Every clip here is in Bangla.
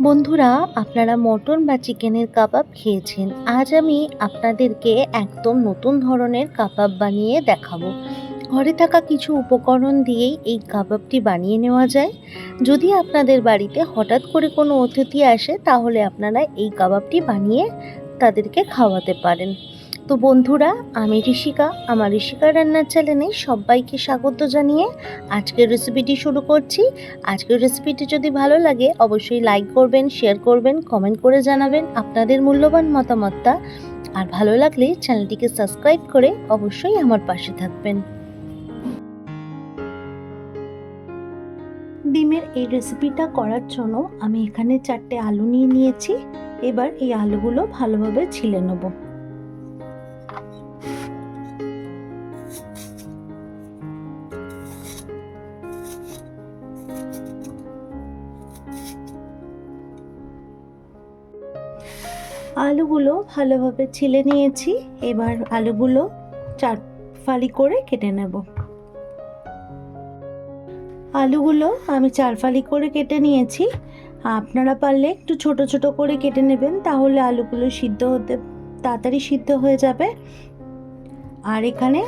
বন্ধুরা, আপনারা মটন বা চিকেনের কাবাব খেয়েছেন। আজ আমি আপনাদেরকে একদম নতুন ধরনের কাবাব বানিয়ে দেখাবো। ঘরে থাকা কিছু উপকরণ দিয়েই এই কাবাবটি বানিয়ে নেওয়া যায়। যদি আপনাদের বাড়িতে হঠাৎ করে কোনো অতিথি আসে, তাহলে আপনারা এই কাবাবটি বানিয়ে তাদেরকে খাওয়াতে পারেন। তো বন্ধুরা, আমি ঋষিকা, আমার ঋষিকা রান্নার চ্যানেলে সবাইকে স্বাগত জানিয়ে আজকের রেসিপিটি শুরু করছি। আজকের রেসিপিটি যদি ভালো লাগে, অবশ্যই লাইক করবেন শেয়ার করবেন কমেন্ট করে জানাবেন আপনাদের মূল্যবান মতামতটা। আর ভালো লাগলে চ্যানেলটিকে সাবস্ক্রাইব করে অবশ্যই আমার পাশে থাকবেন। ডিমের এই রেসিপিটা করার জন্য আমি এখানে চারটে আলু নিয়ে নিয়েছি। এবার এই আলুগুলো ভালোভাবে ছিলে নেব। আলুগুলো ভালোভাবে ছিলে নিয়েছি। এবার আলুগুলো চার ফালি করে কেটে নেব। আলুগুলো আমি চার ফালি করে কেটে নিয়েছি। আপনারা পারলে একটু ছোট ছোট করে কেটে নেবেন, তাহলে আলুগুলো সিদ্ধ হতে তাড়াতাড়ি সিদ্ধ হয়ে যাবে। আর এখানে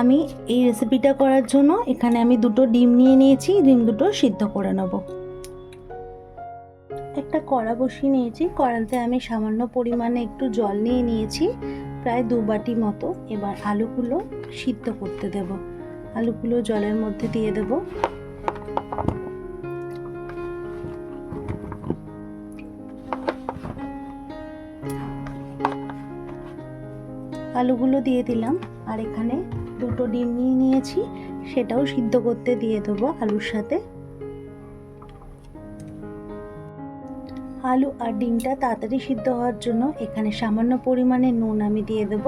আমি এই রেসিপিটা করার জন্য এখানে আমি দুটো ডিম নিয়ে নিয়েছি, ডিম দুটো সিদ্ধ করে নেব। একটা কড়া বসিয়ে নিয়েছি। কড়াতে আমি সামান্য পরিমাণে একটু জল নিয়ে নিয়েছি, প্রায় দু বাটি মতো। এবার আলুগুলো সিদ্ধ করতে দেব। আলুগুলো জলের মধ্যে দিয়ে দেব। আলুগুলো দিয়ে দিলাম। আর এখানে দুটো ডিম নিয়ে নিয়েছি, সেটাও সিদ্ধ করতে দিয়ে দেবো আলুর সাথে। আলু আর ডিমটা তাড়াতাড়ি সিদ্ধ হওয়ার জন্য এখানে সামান্য পরিমাণে নুন আমি দিয়ে দেব।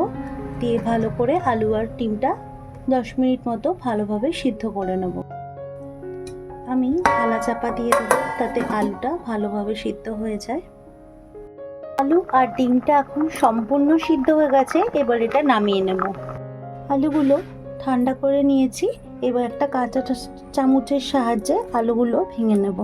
দিয়ে ভালো করে আলু আর ডিমটা দশ মিনিট মতো ভালোভাবে সিদ্ধ করে নেব। আমি থালা চাপা দিয়ে দেবো তাতে আলুটা ভালোভাবে সিদ্ধ হয়ে যায়। আলু আর ডিমটা এখন সম্পূর্ণ সিদ্ধ হয়ে গেছে, এবার এটা নামিয়ে নেব। আলুগুলো ঠান্ডা করে নিয়েছি, এবার একটা কাঁচা চামচের সাহায্যে আলুগুলো ভেঙে নেব।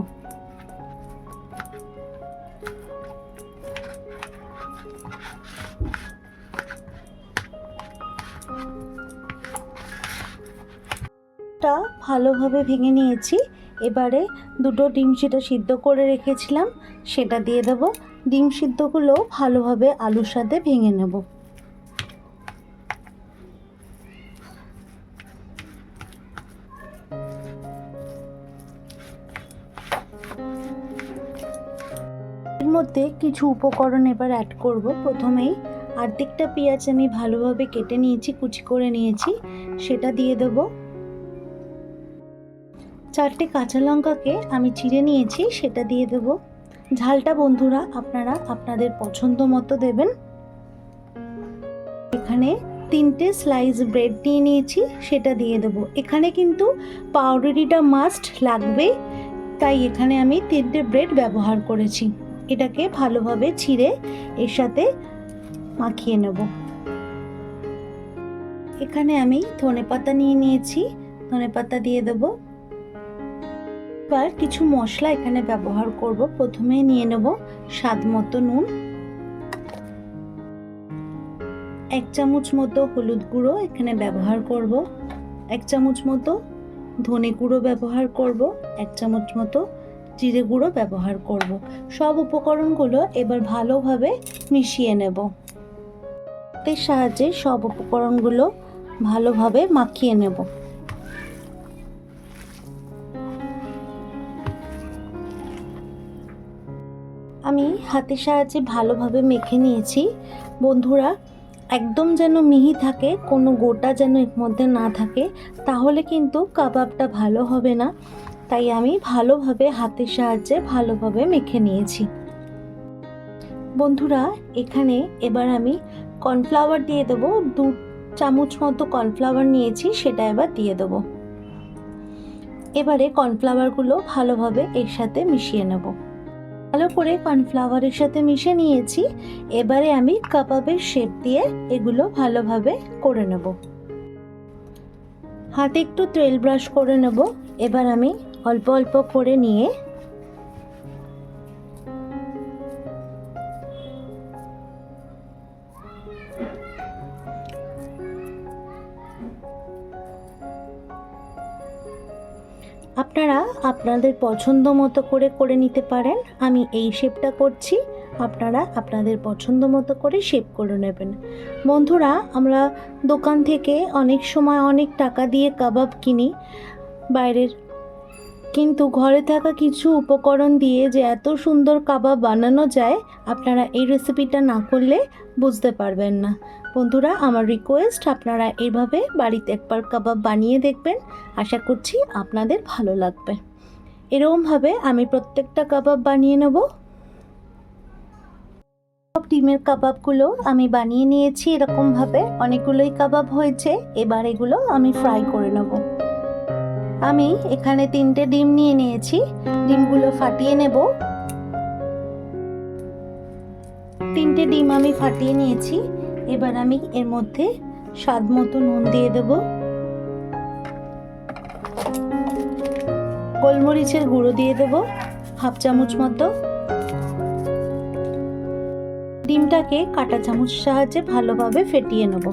টা ভালোভাবে ভেঙে নিয়েছি। এবারে দুটো ডিম সেটা সিদ্ধ করে রেখেছিলাম, সেটা দিয়ে দেব। ডিম সিদ্ধগুলো ভালোভাবে আলুর সাথে ভেঙে নেব। কিছু উপকরণ এবার অ্যাড করব। প্রথমেই আর্ধেকটা পেঁয়াজ আমি ভালোভাবে কেটে নিয়েছি, কুচি করে নিয়েছি, সেটা দিয়ে দেবো। চারটে কাঁচা লঙ্কাকে আমি চিড়ে নিয়েছি, সেটা দিয়ে দেব। ঝালটা বন্ধুরা আপনারা আপনাদের পছন্দ মতো দেবেন। এখানে তিনটে স্লাইস ব্রেড নিয়ে নিয়েছি, সেটা দিয়ে দেব। এখানে কিন্তু পাউরুটিটা মাস্ট লাগবে তাই এখানে আমি তিনটে ব্রেড ব্যবহার করেছি। এটাকে ভালোভাবে ছিঁড়ে এর সাথে মাখিয়ে নেব। এখানে আমি ধনে পাতা নিয়ে নিয়েছি। ধনে পাতা দিয়ে দেবো। এবার কিছু মশলা এখানে ব্যবহার করব। প্রথমে নিয়ে নেব স্বাদ মতো নুন। এক চামচ মতো হলুদ গুঁড়ো এখানে ব্যবহার করব। এক চামচ মতো ধনে গুঁড়ো ব্যবহার করব। এক চামচ মতো জিরে গুঁড়ো ব্যবহার করব। সব উপকরণগুলো এবার ভালোভাবে মিশিয়ে নেব। এর সাহায্যে সব উপকরণগুলো ভালোভাবে মাখিয়ে নেব। আমি হাতের সাহায্যে ভালোভাবে মেখে নিয়েছি। বন্ধুরা একদম যেন মিহি থাকে, কোনো গোটা যেন এর মধ্যে না থাকে, তাহলে কিন্তু কাবাবটা ভালো হবে না। তাই আমি ভালোভাবে হাতের সাহায্যে ভালোভাবে মেখে নিয়েছি। বন্ধুরা, এখানে এবার আমি কর্নফ্লাওয়ার দিয়ে দেবো। দু চামচ মতো কর্নফ্লাওয়ার নিয়েছি, সেটা এবার দিয়ে দেবো। এবারে কর্নফ্লাওয়ারগুলো ভালোভাবে এর সাথে মিশিয়ে নেব। ভালো করে কর্নফ্লাওয়ারের সাথে মিশে নিয়েছি। এবারে আমি কাবাবের শেপ দিয়ে এগুলো ভালোভাবে করে নেব। হাতে একটু তেল ব্রাশ করে নেব। এবার আমি অল্প অল্প করে নিয়ে আপনারা আপনাদের পছন্দ মতো করে করে নিতে পারেন। আমি এই শেপটা করছি। আপনারা আপনাদের পছন্দ মতো করে শেপ করে নেবেন। বন্ধুরা, আমরা দোকান থেকে অনেক সময় অনেক টাকা দিয়ে কাবাব কিনি। বাইরের কিন্তু ঘরে থাকা কিছু উপকরণ দিয়ে যে এত সুন্দর কাবাব বানানো যায়, আপনারা এই রেসিপিটা না করলে বুঝতে পারবেন না। বন্ধুরা, আমার রিকোয়েস্ট আপনারা এইভাবে বাড়িতে একবার কাবাব বানিয়ে দেখবেন। আশা করছি আপনাদের ভালো লাগবে। এরকমভাবে আমি প্রত্যেকটা কাবাব বানিয়ে নেব। সব ডিমের কাবাবগুলো আমি বানিয়ে নিয়েছি এরকমভাবে। অনেকগুলোই কাবাব হয়েছে, এবার এগুলো আমি ফ্রাই করে নেব। আমি এখানে তিনটে ডিম নিয়ে নিয়েছি। ডিমগুলো ফাটিয়ে নেব। তিনটে ডিম আমি ফাটিয়ে নিয়েছি। এবার আমি এর মধ্যে স্বাদ মতো নুন দিয়ে দেব। গোলমরিচের গুঁড়ো দিয়ে দেব, হাফ চামচ মতো। ডিমটাকে কাঁটা চামচ সাহায্যে ভালোভাবে ফেটিয়ে নেব।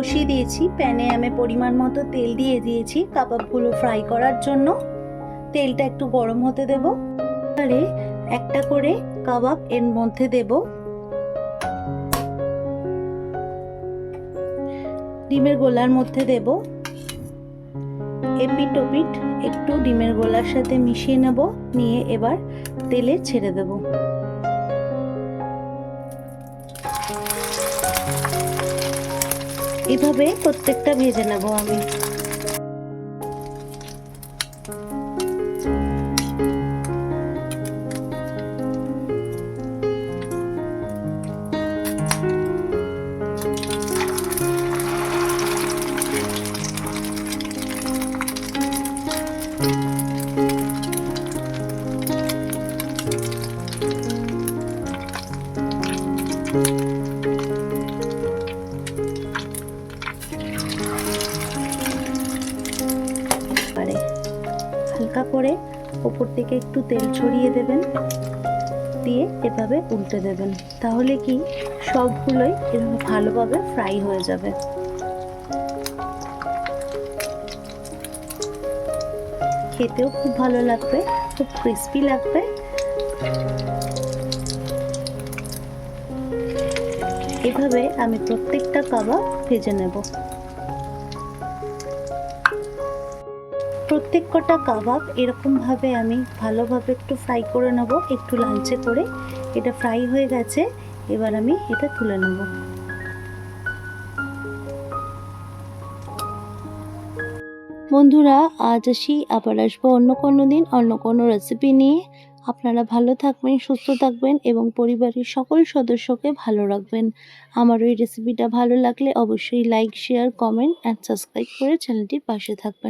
বসিয়ে দিয়েছি। প্যানে আমি পরিমাণ মতো তেল দিয়ে দিয়েছি কাবাবগুলো ফ্রাই করার জন্য। তেলটা একটু গরম হতে দেব। এবারে একটা করে কাবাব এর মধ্যে দেব। ডিমের গোলার মধ্যে দেব। এপিট ওপিট একটু ডিমের গোলার সাথে মিশিয়ে নেব। নিয়ে এবার তেলে ছেড়ে দেবো। এভাবে প্রত্যেকটা ভেজে নেব আমি। করে ওপর থেকে একটু তেল ছড়িয়ে দেবেন, দিয়ে এভাবে উল্টে দেবেন। তাহলে কি সবগুলোই এরকম ভালোভাবে ফ্রাই হয়ে যাবে। খেতেও খুব ভালো লাগবে, খুব ক্রিস্পি লাগবে। এভাবে আমি প্রত্যেকটা কাবাব ভেজে নেব। প্রত্যেক কটা কাবাব এরকমভাবে আমি ভালোভাবে একটু ফ্রাই করে নেব, একটু লালচে করে। এটা ফ্রাই হয়ে গেছে, এবার আমি এটা তুলে নেব। বন্ধুরা, আজ আসি, আবার আসব অন্য কোনো দিন, অন্য কোনো রেসিপি নিয়ে। আপনারা ভালো থাকবেন, সুস্থ থাকবেন এবং পরিবারের সকল সদস্যকে ভালো রাখবেন। আমার ওই রেসিপিটা ভালো লাগলে অবশ্যই like share comment and subscribe করে চ্যানেলটির পাশে থাকবেন।